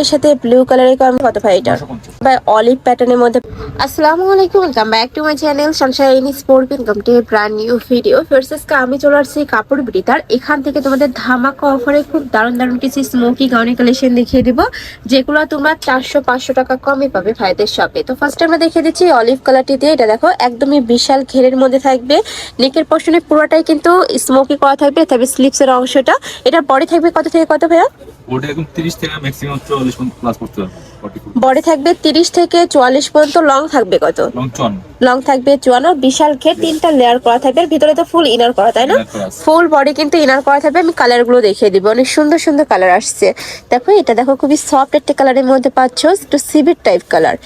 কালারের সাথে ব্লু কালারের কত ভাই এটা? নশো অলিভ প্যাটার্নের মধ্যে আসসালামু আলাইকুম welcome back to my channel sunshine sport income to brand new video ফার্সেসকে আমি চলে আসছি কাপড় বিড়িতার এখান থেকে তোমাদের ধামাকা অফারে খুব দারুণ দারুণ কিছু স্মোকি গাউনি কালেকশন দেখিয়ে দিব যেগুলো তোমরা চারশো পাঁচশো টাকা কমে পাবে ভাইদের শপে তো ফার্স্ট আমরা দেখিয়ে দিচ্ছি অলিভ কালারটি দিয়ে। এটা দেখো একদমই বিশাল ঘেরের মধ্যে থাকবে। নেকের পোর্শনে পুরোটাই কিন্তু স্মোকি করা থাকবে তবে স্লিপসের অংশটা। এটা বডি থাকবে কত থেকে কত ভাইয়া? ওটা এখন তিরিশ থেকে ম্যাক্সিমাম চল্লিশ প্লাস করতে হবে বডি থাকবে তিরিশ থেকে চুয়াল্লিশ পর্যন্ত লং থাকবে কত? লং থাকবে চুয়ান্ন বিশাল ঘের তিনটা লেয়ার করা থাকবে ভিতরে তো ফুল ইনার করা তাই না। ফুল বডি কিন্তু ইনার করা থাকবে আমি কালারগুলো দেখিয়ে দিবো অনেক সুন্দর সুন্দর কালার আসছে। দেখো এটা দেখো খুবই সফট একটা কালারের মধ্যে পাচ্ছ একটু সিভির টাইপ কালার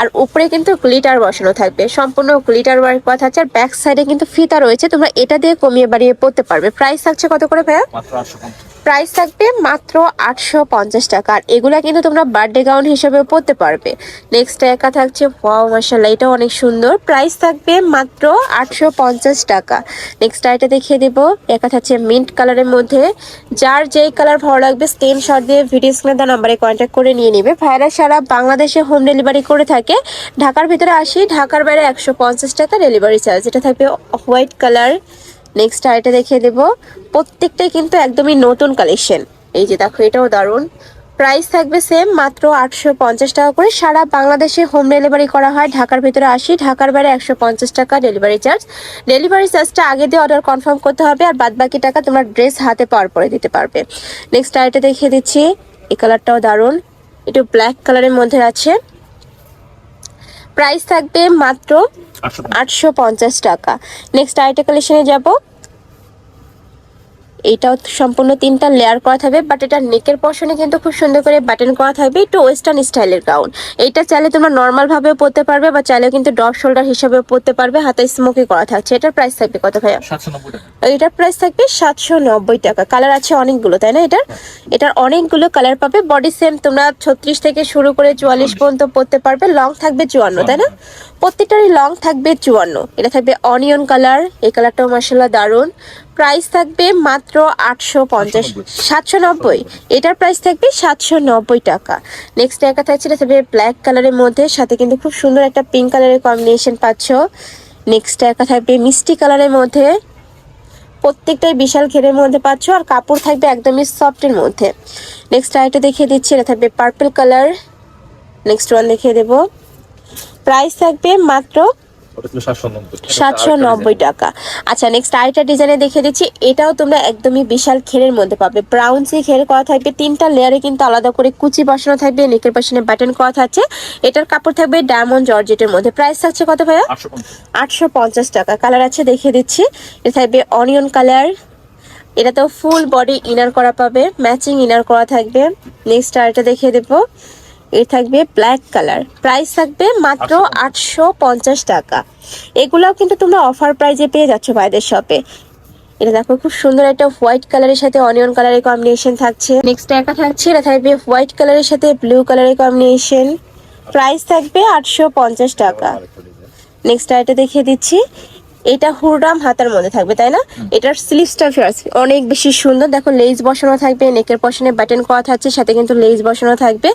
আর উপরে কিন্তু গ্লিটার বসানো থাকবে। সম্পূর্ণ গ্লিটার ওয়ার্ক করা থাকছে আর ব্যাক সাইডে কিন্তু ফিতা রয়েছে। তোমরা এটা দিয়ে কমিয়ে বাড়িয়ে পড়তে পারবে। প্রাইস থাকছে কত করে ভাইয়া? প্রাইস থাকবে মাত্র আটশো পঞ্চাশ টাকা। আর এগুলা কিন্তু তোমরা বার্থডে গাউন হিসেবে পরতে পারবে। নেক্সট একা থাকছে ওয়াও মাসাল্লাহ এটা অনেক সুন্দর। প্রাইস থাকবে মাত্র আটশো পঞ্চাশ টাকা। নেক্সট আইটা দেখিয়ে দেবো। একা থাকছে মিন্ট কালারের মধ্যে। যার যেই কালার ভালো লাগবে স্ক্রিনশট দিয়ে ভিডিও স্ক্রিনে দেওয়া নাম্বারে কন্ট্যাক্ট করে নিয়ে নিবে। ভাইরা সারা বাংলাদেশে হোম ডেলিভারি করে থাকে। ঢাকার ভিতরে আসি, ঢাকার বাইরে একশো পঞ্চাশ টাকা ডেলিভারি চার্জ এটা থাকবে হোয়াইট কালার নেক্সট আইটা দেখিয়ে দেবো। প্রত্যেকটাই কিন্তু একদমই নতুন কালেকশন এই যে দেখো, এটাও দারুণ। প্রাইস থাকবে সেম মাত্র আটশো পঞ্চাশ টাকা করে। সারা বাংলাদেশে হোম ডেলিভারি করা হয়। ঢাকার ভিতরে আসি, ঢাকার বাইরে একশো পঞ্চাশ টাকা ডেলিভারি চার্জ ডেলিভারি চার্জটা আগে দিয়ে অর্ডার কনফার্ম করতে হবে, আর বাদ বাকি টাকা তোমার ড্রেস হাতে পাওয়ার পরে দিতে পারবে। নেক্সট আইটা দেখিয়ে দিচ্ছি। এই কালারটাও দারুণ। একটু ব্ল্যাক কালারের মধ্যে আছে। প্রাইস থাকবে মাত্র আটশো পঞ্চাশ। টাকা। নেক্সট আইটা কালেকশনে যাব। এইটাও সম্পূর্ণ তিনটা লেয়ার করা থাকবে বাট এটা নেকের পশনে কিন্তু খুব সুন্দর করে বাটন করা থাকবে একটু ওয়েস্টার্ন স্টাইলের গাউন এটা চাইলে তোমরা নর্মালভাবেও পরতে পারবে বা চাইলে কিন্তু ডপ শোল্ডার হিসাবেও পরতে পারবে হাতে স্মোকি করা থাকছে এটার প্রাইস থাকবে কত ভাইয়া? এটার প্রাইস থাকবে সাতশো নব্বই টাকা। কালার আছে অনেকগুলো তাই না এটার? এটার অনেকগুলো কালার পাবে। বডি সেম তোমরা ছত্রিশ থেকে শুরু করে চুয়াল্লিশ পর্যন্ত পরতে পারবে। লং থাকবে চুয়ান্ন তাই না? প্রত্যেকটারই লং থাকবে চুয়ান্ন। এটা থাকবে অনিয়ন কালার এই কালারটাও মার্শাল্লাহ দারুণ। প্রাইস থাকবে মাত্র আটশো পঞ্চাশ সাতশো নব্বই। এটার প্রাইস থাকবে সাতশো নব্বই টাকা। নেক্সট একা থাকছে এটা থাকবে ব্ল্যাক কালারের মধ্যে সাথে কিন্তু খুব সুন্দর একটা পিঙ্ক কালারের কম্বিনেশন পাচ্ছ। নেক্সট একা থাকবে মিষ্টি কালারের মধ্যে প্রত্যেকটাই বিশাল ঘেরের মধ্যে পাচ্ছ আর কাপড় থাকবে একদমই সফটের মধ্যে। নেক্সট আরেকটা দেখিয়ে দিচ্ছি এটা থাকবে পার্পল কালার নেক্সট ওয়ান দেখিয়ে দেবো। প্রাইস থাকবে মাত্র সাতশো নব্বই। টাকা। আচ্ছা নেক্সট আরেকটা ডিজাইনে দেখিয়ে দিচ্ছি। এটাও তোমরা একদমই বিশাল মধ্যে পাবে। ব্রাউন সি ঘের করা থাকবে। তিনটা লেয়ারে কিন্তু আলাদা করে কুচি বসানো থাকবে। নেকের পাশে বাটন করা থাকছে। এটার কাপড় থাকবে ডায়মন্ড জর্জেটের মধ্যে। প্রাইস থাকছে কত ভাইয়া? আটশো পঞ্চাশ। টাকা। কালার আছে দেখিয়ে দিচ্ছি। এটা থাকবে অনিয়ন কালার এটা তো ফুল বডি ইনার করা পাবে। ম্যাচিং ইনার করা থাকবে। নেক্সট আর দেখিয়ে দেবো। এ থাকবে ব্ল্যাক কালার প্রাইস থাকবে মাত্র আটশো পঞ্চাশ। টাকা। এগুলাও কিন্তু তোমরা অফার প্রাইজে পেয়ে যাচ্ছ ভাইদের শপে এটা দেখো খুব সুন্দর একটা হোয়াইট কালারের সাথে অনিয়ন কালারের কম্বিনেশন থাকছে। নেক্সট একটা থাকছে এটা থাকবে হোয়াইট কালারের সাথে ব্লু কালারের কম্বিনেশন প্রাইস থাকবে আটশো পঞ্চাশ টাকা। নেক্সট আইটা দেখিয়ে দিচ্ছি। এটা হুরডাম হাতার মধ্যে থাকবে তাই না? এটার স্লিভসটা অনেক বেশি সুন্দর। দেখো লেজ বসানো থাকবে নেকের পশনে বাটন করা থাকছে সাথে কিন্তু লেজ বসানো থাকবে।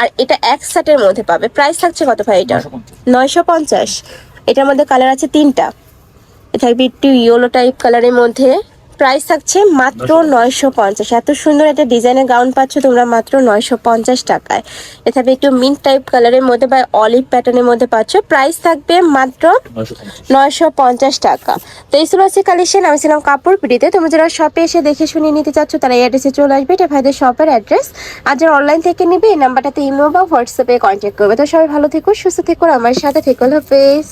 আর এটা এক সেটের মধ্যে পাবে। প্রাইস থাকছে কত ভাই এটা। নয়শো পঞ্চাশ। এটার মধ্যে কালার আছে তিনটা। থাকবে একটু ইয়েলো টাইপ কালারের মধ্যে। প্রাইস থাকছে মাত্র নয়শো পঞ্চাশ। এত সুন্দর একটা ডিজাইনের গাউন পাচ্ছ তোমরা মাত্র নয়শো পঞ্চাশ টাকায়। এ থাকবে একটু মিন্ট টাইপ কালারের মধ্যে বা অলিভ প্যাটার্নের মধ্যে পাচ্ছ। প্রাইস থাকবে মাত্র নয়শো পঞ্চাশ। টাকা। তো এই ছিল হচ্ছে কালেকশন আমি ছিলাম কাপড় পিড়িতে। তোমরা যারা শপে এসে দেখে শুনে নিতে চাচ্ছ তারা এই অ্যাড্রেসে চলে আসবে। এটা ভাইদের শপের অ্যাড্রেস আর যারা অনলাইন থেকে নিবে এই নাম্বারটাতে ইমো বা হোয়াটসঅ্যাপে কন্ট্যাক্ট করবে। তো সবাই ভালো থেকো সুস্থ থেকো আমার সাথে থেকো হাফেজ।